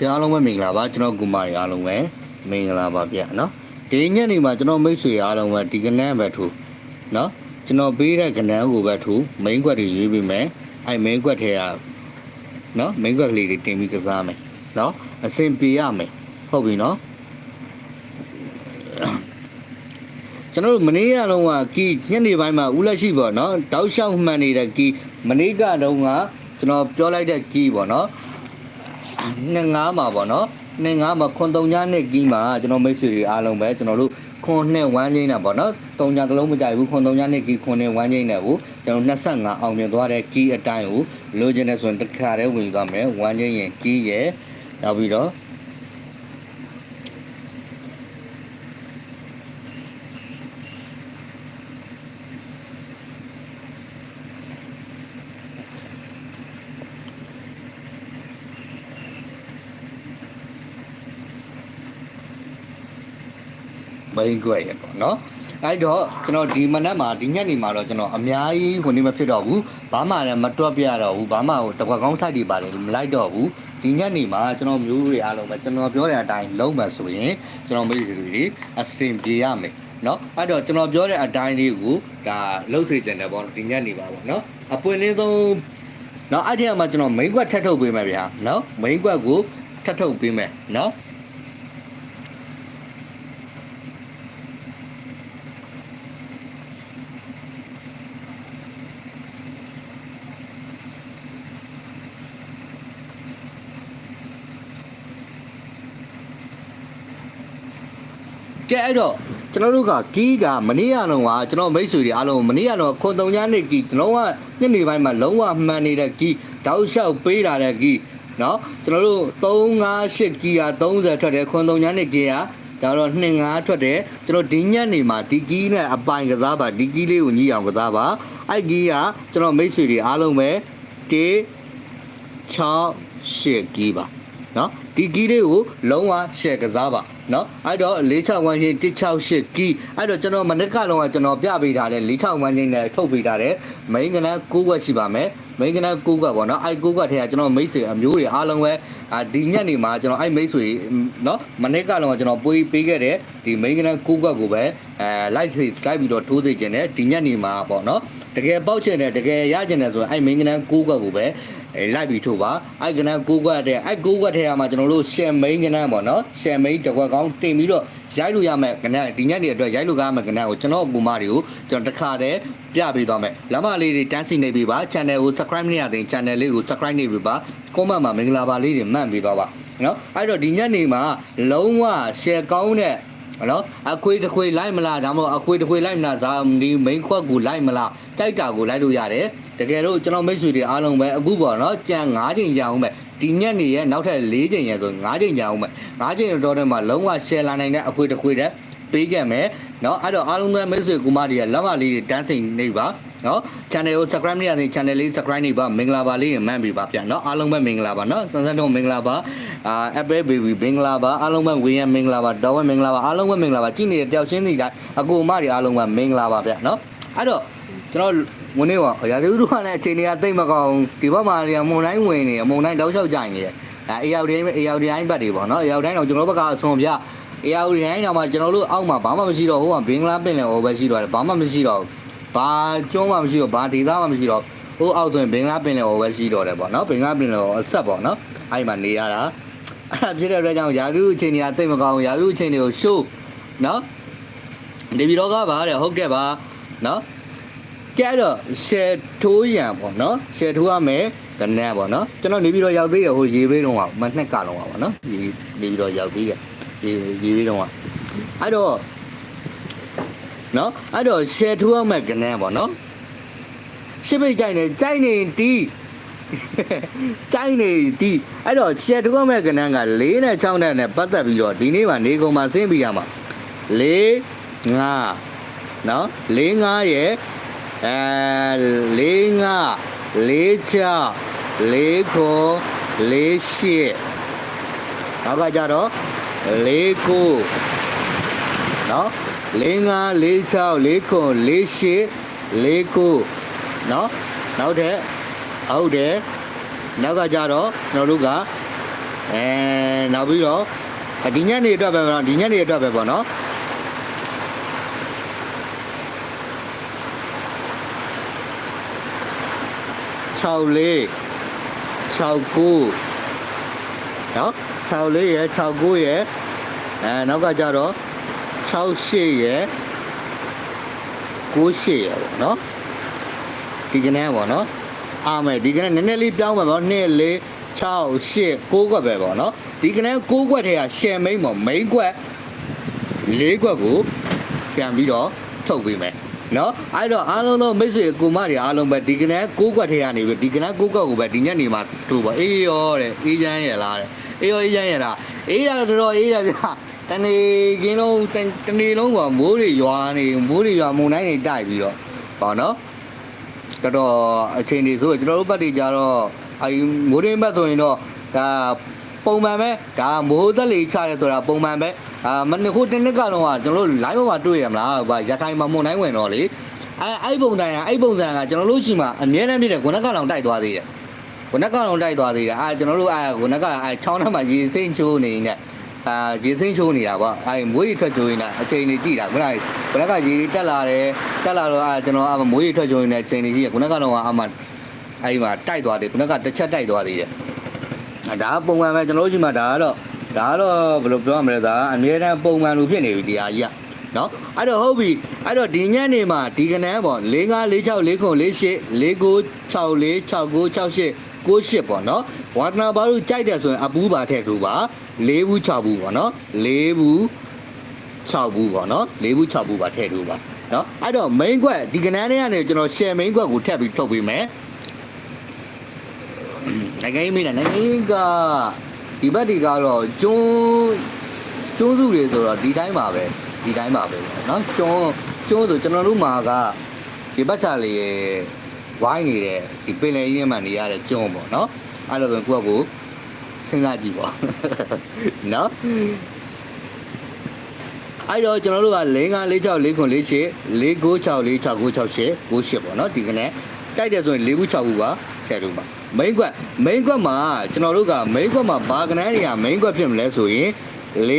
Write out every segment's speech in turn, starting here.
ဒီအားလုံးပဲမင်္ဂလာပါကျွန်တော်ကူမာရီအားလုံးပဲမင်္ဂလာပါဗျနော်ဒီညနေမှာကျွန်တော်မိတ်ဆွေအားလုံးပဲဒီကနန်းပဲထူနော်ကျွန်တော်ပေးတဲ့ကနန်းကိုပဲထူမိန်းကွက်တွေရေးပေးမယ်အဲမိန်းကွက်ထဲကနော်မိန်းကွက်ကလေးတွေတင်ပြီးကစားမယ်နော်အဆင်ပြေရမယ်ဟုတ်ပြီနော်ကျွန်တော်တို့မနေ့ကလုံးကကီညနေပိုင်းမှာဦးလက်ရှိပေါ့နော်တောက်လျှောက်မှန်နေတဲ့ကီမနေ့ကတော့ကကျွန်တော်ပြောလိုက်တဲ့ကီပေါ့နော် နှစ်ငါးမှာပေါ့နော်နှစ်ငါးမှာခွန်တုံညာနှစ်ကီးမှာကျွန်တော်မိတ်ဆွေတွေအားလုံးပဲကျွန်တော်တို့ခွန်နှစ်ဝမ်းချင်းတာပေါ့နော်တုံညာတစ်လုံးမကြိုက်ဘူးခွန်တုံညာနှစ်ကီးခွန်နှစ်ဝမ်းချင်းတဲ့ကိုကျွန်တော်25အောင်မြင်သွားတဲ့ကီးအတိုင်းကိုလိုချင်တဲ့ဆိုရင်တစ်ခါတည်းဝင်သွားမယ်ဝမ်းချင်းရင်ကီးရဲ့နောက်ပြီးတော့ ဘိန်းကွက်ရပေါ့နော်အဲ့တော့ကျွန်တော်ဒီမနက်မှာဒီညနေမှာတော့ကျွန်တော်အများကြီးဝင်နေမဖြစ်တော့ဘူးဘာမှလည်းမတွက်ပြတော့ဘူးဘာမှဟိုတကွက်ကောင်းဆိုင်တွေပါတယ်မလိုက်တော့ဘူးဒီညနေမှာကျွန်တော်မျိုးတွေအားလုံးပဲကျွန်တော်ပြောတဲ့အတိုင်းလုံးမှဆိုရင်ကျွန်တော်မိတ်ဆွေတွေအဆင်ပြေရမယ်နော်အဲ့တော့ကျွန်တော်ပြောတဲ့အတိုင်းလေးကိုဒါလှုပ်စေချင်တယ်ပေါ့ဒီညနေပါပေါ့နော်အပွင့်လင်းဆုံးနော်အဲ့ဒီမှာကျွန်တော်မိန်းကွက်ထပ်ထုတ်ပေးမယ်ဗျာနော်မိန်းကွက်ကိုထပ်ထုတ်ပေးမယ်နော် ကဲအဲ့တော့ကျွန်တော်တို့ကကီးကမနေ့ကတော့ကကျွန်တော်မိတ်ဆွေတွေအားလုံးမနေ့ကတော့ခွန်တုံညာနေကီးလုံးဝညနေပိုင်းမှာလုံးဝမှန်နေတဲ့ကီးတောက်လျှောက်ပေးလာတဲ့ကီးနော်ကျွန်တော်တို့358ကီးက30ထွက်တယ်ခွန်တုံညာနေကီးကဒါတော့25ထွက်တယ်ကျွန်တော်ဒီညနေမှာဒီကီးနဲ့အပိုင်ကစားပါဒီကီးလေးကိုညှိအောင်ကစားပါအဲ့ကီးကကျွန်တော်မိတ်ဆွေတွေအားလုံးပဲတေ6 8ကီးပါနော်ဒီကီးလေးကိုလုံးဝ share ကစားပါ နော်အဲ့တော့461ချင်း168ကီးအဲ့တော့ကျွန်တော်မနက်ကလုံးကကျွန်တော်ပြပေးထားတဲ့461ချင်းနဲ့ထုတ်ပေးထားတဲ့ main ကနန်း6ခွက်ရှိပါမယ် main ကနန်း6ခွက်ပေါ့နော်အဲ့6ခွက်ထဲကကျွန်တော်မိတ်ဆွေအမျိုးတွေအားလုံးပဲအာဒီညနေမှာကျွန်တော်အဲ့မိတ်ဆွေနော်မနက်ကလုံးကကျွန်တော်ပွေးပေးခဲ့တဲ့ဒီ main ကနန်း6ခွက်ကိုပဲအဲ live စီ live ပြီးတော့ထိုးသိကျင်တယ်ဒီညနေမှာပေါ့နော်တကယ်ပေါက်ချင်တယ်တကယ်ရချင်တယ်ဆိုရင်အဲ့ main ကနန်း6ခွက်ကိုပဲ အဲလိုက်ပြီးထုတ်ပါအဲ့ကနန်း6ခွက်တဲ့အဲ့6ခွက်ထဲမှာကျွန်တော်တို့ share main ကနန်းပေါ့နော် share main တစ်ခွက်ကောင်းတင်ပြီးတော့ရိုက်လို့ရမယ်ကနန်းဒီညနေအတွက်ရိုက်လို့ကားမယ်ကနန်းကိုကျွန်တော်အကူမတွေကိုကျွန်တော်တစ်ခါတည်းပြပေးသွားမယ်လမ်းမလေးတွေတန်းစီနေပြီပါ channel ကို subscribe မရသေးရင် channel လေးကို subscribe နေပြီပါ comment မှာမင်္ဂလာပါလေးတွေမှတ်ပြီးသွားပါနော်အဲ့တော့ဒီညနေမှာလုံးဝ share ကောင်းတဲ့ နော်အခွေတစ်ခွေလိုက်မလားဒါမှမဟုတ်အခွေတစ်ခွေလိုက်မလားဒါဒီ main ခွက်ကိုလိုက်မလားကြိုက်တာကိုလိုက်လို့ရတယ်တကယ်လို့ကျွန်တော်မိတ်ဆွေတွေအားလုံးပဲအခုပေါ့နော်ကြံ9ချိန်ကြာအောင်ပဲဒီညနေရဲ့နောက်ထပ်4ချိန်ရဆို9ချိန်ကြာအောင်ပဲ9ချိန်တော့တဲ့မှာလုံးဝ share လာနိုင်တဲ့အခွေတစ်ခွေတဲ့ပေးခဲ့မယ်เนาะအဲ့တော့အားလုံးပဲမိတ်ဆွေကူမတွေကလက်မလေးတွေတန်းစိန်နေပါ နော် channel ကို subscribe နေရတဲ့ channel လေး subscribe နေပါမင်္ဂလာပါလေးရင်မှန်ပြီပါဗျာနော်အားလုံးပဲမင်္ဂလာပါနော်စမ်းစမ်းတော့မင်္ဂလာပါအာ Apple Baby မင်္ဂလာပါအားလုံးပဲဝေယံမင်္ဂလာပါဒေါ်ဝဲမင်္ဂလာပါအားလုံးပဲမင်္ဂလာပါကြည့်နေတဲ့တယောက်ချင်းတွေတိုင်းအကူအမတွေအားလုံးပဲမင်္ဂလာပါဗျာနော်အဲ့တော့ကျွန်တော်ဝင်နေပါရာသီဥတုကလည်းအချိန်တွေကတိတ်မကောင်းဒီဘက်မှာလည်းမုန်တိုင်းဝင်နေအမုန်တိုင်းတောက်လျှောက်ကြနေတယ်အဲအေယောက်တိုင်းအေယောက်တိုင်းဘက်တွေပေါ့နော်အေယောက်တိုင်းတော့ကျွန်တော်ဘက်ကအစွန်ပြအေယောက်တိုင်းတော့မှကျွန်တော်တို့အောက်မှာဘာမှမရှိတော့ဟိုကဘင်္ဂလားပင်လယ်ဟိုပဲရှိတော့တယ်ဘာမှမရှိတော့ဘူး ကျွန်းမှမရှိတော့ဘာဒေသမှမရှိတော့ဟိုအောက်ဆိုရင်ဘင်္ဂလားပင်လယ်ဟိုပဲရှိတော့တယ်ပေါ့နော်ဘင်္ဂလားပင်လယ်ဟိုအဆက်ပေါ့နော်အဲ့ဒီမှာနေရတာအဲ့ဒါဖြစ်တဲ့အတွက်ကြောင့်ရာသီဥတုအချိန်တွေကတိတ်မကောင်းရာသီဥတုအချိန်တွေကိုရှိုးနော်နေပြည်တော်ကပါတဲ့ဟုတ်ကဲ့ပါနော်ကဲတော့ share ထိုးရံပေါ့နော် share ထိုးရမယ်ကနန်းပေါ့နော်ကျွန်တော်နေပြီးတော့ရောက်သေးတယ်ဟိုရေဘေးတော့ကမနှစ်ကလုံးပါပေါ့နော်ရေနေပြီးတော့ရောက်သေးတယ်ရေရေဘေးတော့ကအဲ့တော့ နော်အဲ့တော့ share ထိုးရမယ်ကနန်းပေါ့နော်ရှစ်ပိတ်ကြိုက်နေကြိုက်နေတီးကြိုက်နေတီးအဲ့တော့ share ထိုးရမယ်ကနန်းက၄နဲ့6နဲ့နဲ့ပတ်သက်ပြီးတော့ဒီနေ့မှနေကုန်မှာဆင်းပြီးရမှာ၄5နော်၄5ရဲ့အဲလေးငါလေးချလေးခေါ်လေးရှစ်နောက်ကကြတော့လေးကိုနော် လေးငါလေးချလေးခေါ်လေးရှစ်လေးကိုနော်နောက်ထပ်ဟုတ်တယ်နောက်ကကြတော့ကျွန်တော်တို့ကအဲနောက်ပြီးတော့ဒီညနေအတွက်ပဲပေါ့နော်ဒီညနေအတွက်ပဲပေါ့နော်6လေး6ကိုနော်6လေးရယ်6ကိုရယ်အဲနောက်ကကြတော့ 6ရှစ်ရယ်9ရှစ်ရယ်ပေါ့နော်ဒီကနေ့ပေါ့နော်အားမယ်ဒီကနေ့နည်းနည်းလေးပြောင်းပါပေါ့2 4 6 8 9ကွက်ပဲပေါ့နော်ဒီကနေ့9ကွက်ထဲကရှယ်မိန်ပေါ့မိန်ကွက်4ကွက်ကိုပြန်ပြီးတော့ထုတ်ပေးမယ်နော်အဲ့တော့အားလုံးသောမိတ်ဆွေအကူမတွေအားလုံးပဲဒီကနေ့6ကွက်ထဲကနေပြီးဒီကနေ့6ကွက်ကိုပဲဒီညနေမှာတို့ပါအေးရောတဲ့အေးချမ်းရလားတဲ့အေးရောအေးချမ်းရလားအေးရတော့တော်တော်အေးရဗျ တနေကင်းလုံးတနေလုံးကမိုးတွေရွာနေမိုးတွေရွာမုန်တိုင်းတွေတိုက်ပြီးတော့ပေါ့နော်တော်တော်အချိန်တွေဆိုကျွန်တော်တို့ဘက်တွေကြတော့အဲမိုးရင်းဘက်ဆိုရင်တော့ဒါပုံမှန်ပဲဒါမိုးသက်လေချရဲဆိုတာပုံမှန်ပဲအာမနစ်ခုတစ်နှစ်ကတော့ကျွန်တော်တို့ live ပေါ်မှာတွေ့ရမလားဟိုရခိုင်မှာမွန်တိုင်းဝင်တော့လေအဲအဲ့ပုံတိုင်းကအဲ့ပုံစံကကျွန်တော်တို့ရှိမှအမြဲတမ်းပြတဲ့ခုနကလောင်တိုက်သွားသေးတယ်ခုနကလောင်တိုက်သွားသေးတယ်အာကျွန်တော်တို့အဲခုနကအဲချောင်းထဲမှာရေစိမ့်ချိုးနေနေ အာရေစိမ့်ချိုးနေတာပေါ့အဲမွေးရထွက်ချိုးနေတာအချိန်ကြီးကြည့်တာခုနကခုနကရေတက်လာတယ်တက်လာတော့အဲကျွန်တော်အမွေးရထွက်ချိုးနေတဲ့အချိန်ကြီးကြည့်ခုနကတော့အမအဲဒီမှာတိုက်သွားတယ်ခုနကတစ်ချက်တိုက်သွားသေးတယ်အဲဒါပုံမှန်ပဲကျွန်တော်တို့ရှိမှဒါကတော့ဒါကတော့ဘယ်လိုပြောရမလဲဒါကအမြဲတမ်းပုံမှန်လိုဖြစ်နေပြီတရားကြီးကနော်အဲ့တော့ဟုတ်ပြီအဲ့တော့ဒီညနေမှာဒီကနန်းပေါ့၄၅၄6၄ခု၄၈၄9 6 4 6 9 6 8 98ပေါ့နော်ဝါသနာဘာလို့ကြိုက်တယ်ဆိုရင်အပူးပါထည့်ထူပါ ၄ဘူး6ဘူးပေါ့နော်၄ဘူး6ဘူးပေါ့နော်၄ဘူး6ဘူးပါထည့်ထူပါနော်အဲ့တော့ main ကွက်ဒီကနန်းထဲကနေကျွန်တော် share main ကွက်ကိုထည့်ပြီးထုတ်ပေးမယ်နိုင်ငံရေးမိတာနိုင်ငံရေးကဒီဘက်ဒီကတော့ကျွန်းကျွန်းစုတွေဆိုတော့ဒီတိုင်းပါပဲဒီတိုင်းပါပဲเนาะကျွန်းကျွန်းဆိုကျွန်တော်တို့မှာကဒီဘက်ချလေးရဲ့ဝိုင်းနေတဲ့ဒီပင်လယ်ကြီးထဲမှာနေရတဲ့ကျွန်းပေါ့เนาะအဲ့လိုဆိုကိုယ့်ကို စဉ်းစားကြည့်ပေါ့နော်အဲ့တော့ကျွန်တော်တို့က0546 4948 4946 4668 98ပေါ့နော်ဒီကနေ့ကြိုက်တယ်ဆိုရင်၄ခု6ခုပါထည့်လို့ပါ main ကွက် main ကွက်မှာကျွန်တော်တို့က main ကွက်မှာဘာကနန်းတွေက main ကွက်ဖြစ်မလဲဆိုရင်46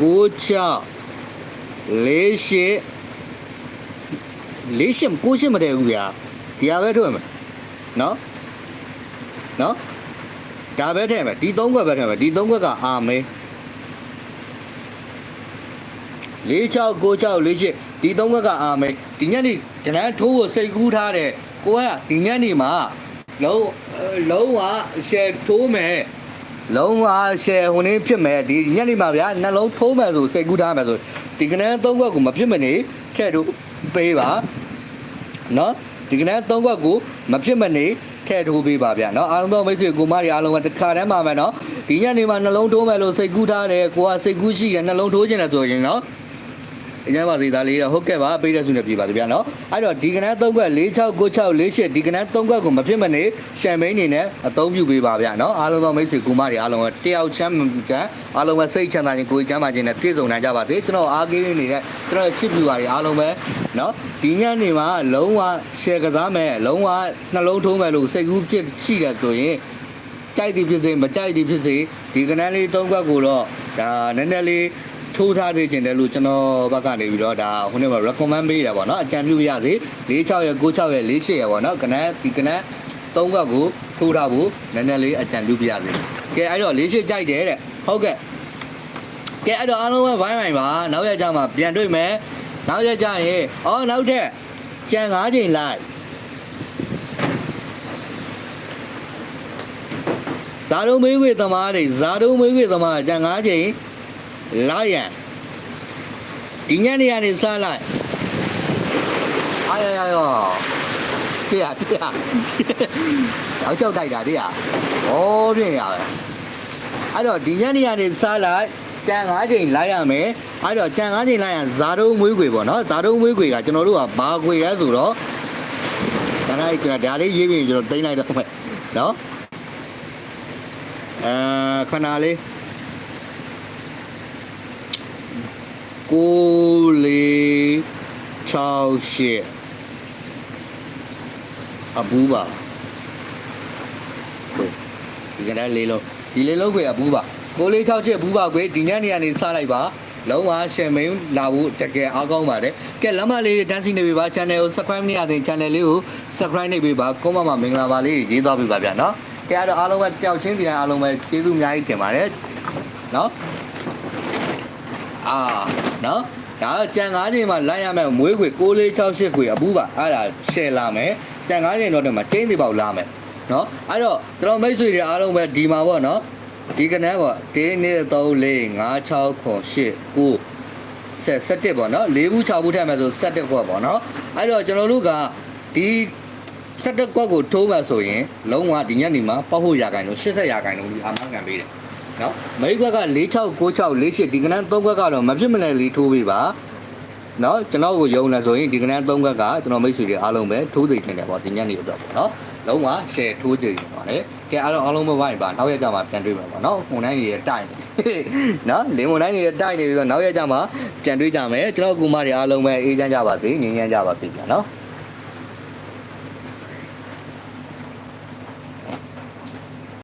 96 48 48 98မတည့်ဘူးဗျာဒီဟာပဲထုတ်ရမယ်နော်နော် ဒါပဲထည့်မယ်ဒီ၃ခွက်ပဲထည့်မယ်ဒီ၃ခွက်ကအာမေး၄6 9 6 4 8ဒီ၃ခွက်ကအာမေးဒီညနေကနန်းထိုးဖို့စိတ်ကူးထားတဲ့ကိုကဒီညနေမှာလုံးလုံးဝရှယ်ထိုးမယ်လုံးဝရှယ်ဟိုနေဖြစ်မယ်ဒီညနေမှာဗျာနှလုံးထိုးမယ်ဆိုစိတ်ကူးထားမယ်ဆိုဒီကနန်း၃ခွက်ကိုမဖြစ်မနေထည့်တို့ပေးပါနော်ဒီကနန်း၃ခွက်ကိုမဖြစ်မနေ ထည့်ထိုးပေးပါဗျာနော်အားလုံးသောမိတ်ဆွေကိုမတွေအားလုံးကတစ်ခါတည်းမှာမယ်နော်ဒီညနေမှာနှလုံးထိုးမယ်လို့စိတ်ကူးထားတယ်ကိုကစိတ်ကူးရှိတယ်နှလုံးထိုးခြင်းတယ်ဆိုရင်နော် အញ្ញပါသေးသားလေးတော့ဟုတ်ကဲ့ပါပေးတဲ့ဆုနဲ့ပြပါသေးဗျာနော်အဲ့တော့ဒီကနန်း၃ခွက်၄6 9 6 4 8ဒီကနန်း၃ခွက်ကိုမဖြစ်မနေရှမ်ပိန်းနေနဲ့အသုံးပြုပေးပါဗျာနော်အားလုံးသောမိတ်ဆွေကိုမတွေအားလုံးကတယောက်ချမ်းချမ်းအားလုံးပဲစိတ်ချမ်းသာခြင်းကိုယ်ချမ်းသာခြင်းနဲ့ပြည့်စုံနိုင်ကြပါစေကျွန်တော်အားပေးနေတဲ့ကျွန်တော်ချစ်ပြူပါတွေအားလုံးပဲနော်ဒီညနေမှာလုံးဝ share ကစားမယ်လုံးဝနှလုံးထိုးမယ်လို့စိတ်ကူးဖြစ်ရှိတယ်ဆိုရင်ကြိုက်သည်ဖြစ်စေမကြိုက်သည်ဖြစ်စေဒီကနန်းလေး၃ခွက်ကိုတော့ဒါနည်းနည်းလေး ထိုးထားသေးခြင်းတယ်လို့ကျွန်တော်ဘက်ကနေပြီးတော့ဒါဟိုနေ့မှာ recommend ပေးတာပေါ့နော်အကြံပြုရစေ၄6ရ9 6ရ4 8ရပေါ့နော်ကနန်းဒီကနန်း၃ခွက်ကိုထိုးထားဖို့နည်းနည်းလေးအကြံပြုပြရစေကဲအဲ့တော့၄8ကြိုက်တယ်တဲ့ဟုတ်ကဲ့ကဲအဲ့တော့အားလုံးပဲဘိုင်းဘိုင်းပါနောက်ရကြမှာပြန်တွေ့မယ်နောက်ရကြရင်အော်နောက်ထပ်ကြံ၅ချိန်လိုက်ဇာတုံးမေးခွေသမားတွေဇာတုံးမေးခွေသမားကြံ၅ချိန် လာရန်ဒီညနေကနေစလိုက်အာရရရောပြရပြရအောက်ကျောက်တိုက်တာတရားဩပြင်းရပဲအဲ့တော့ဒီညနေကနေစလိုက်ကြံ၅ချိန်လိုက်ရမယ်အဲ့တော့ကြံ၅ချိန်လိုက်ရန်ဇာတုံးမွေးခွေပေါ့နော်ဇာတုံးမွေးခွေကကျွန်တော်တို့ကဘာခွေရဲဆိုတော့ဒါလိုက်ကျွန်တော်ဒါလေးရေးပြီးကျွန်တော်တင်လိုက်တော့မယ်နော်အဲခဏလေးကိုလေး 6ရှစ်အပူပါဒီကနေ့လေးလုံးဒီလေးလုံးခွေအပူးပါ9668ဘူးပါခွေဒီညနေကနေစလိုက်ပါလုံးဝရှယ်မင်းလာဖို့တကယ်အားကောင်းပါတယ်ကဲလမ်းမလေးတွေတန်းစီနေပြီပါ channel ကို subscribe မရသေး channel လေးကို subscribe နေပြီပါကွန်မန့်မှာမင်္ဂလာပါလေးတွေရေးသွားပြီပါဗျာနော်ကဲအဲ့တော့အားလုံးပဲတယောက်ချင်းစီတိုင်းအားလုံးပဲကျေးဇူးအများကြီးတင်ပါတယ်နော်အာ နော်ဒါကကြံ၅ချိန်မှာလိုက်ရမယ်မွေးခွေ6468ခွေအပူပါအဲ့ဒါရှယ်လာမယ်ကြံ၅ချိန်တော့တည်းမှာကျင်းသေးပေါက်လာမယ်နော်အဲ့တော့ကျွန်တော်မိတ်ဆွေတွေအားလုံးပဲဒီမှာပေါ့နော်ဒီကနန်းပေါ့1 2 3 4 5 6 9 9ဆက်17ပေါ့နော်၄ဘူး6ဘူးထည့်မယ်ဆို17ခွက်ပေါ့နော်အဲ့တော့ကျွန်တော်တို့ကဒီ17ခွက်ကိုထိုးမှဆိုရင်လုံးဝဒီညနေမှာပောက်ဖို့ရာခိုင်နှုန်း80ရာခိုင်နှုန်းဒီအာမခံပေးတယ် နော်မိတ်ခွက်က4696 48ဒီကနန်း3ခွက်ကတော့မဖြစ်မလဲလေးထိုးပေးပါနော်ကျွန်တော်ကိုယုံလဲဆိုရင်ဒီကနန်း3ခွက်ကကျွန်တော်မိတ်ဆွေတွေအားလုံးပဲထိုးသိတင်တယ်ပေါ့ဒီညနေအတွက်ပေါ့နော်လုံးဝ share ထိုးကြည့်နေပါတယ်ကဲအားလုံးအားလုံးမဝိုင်းပါနောက်ရက်ကြမှာပြန်တွေ့မှာပေါ့နော်ဟိုနိုင်နေရတိုက်နေနော်လင်မွန်နိုင်နေရတိုက်နေပြီးတော့နောက်ရက်ကြမှာပြန်တွေ့ကြမယ်ကျွန်တော်ကူမတွေအားလုံးပဲအေးချမ်းကြပါစေငြိမ်းချမ်းကြပါစေပြန်နော်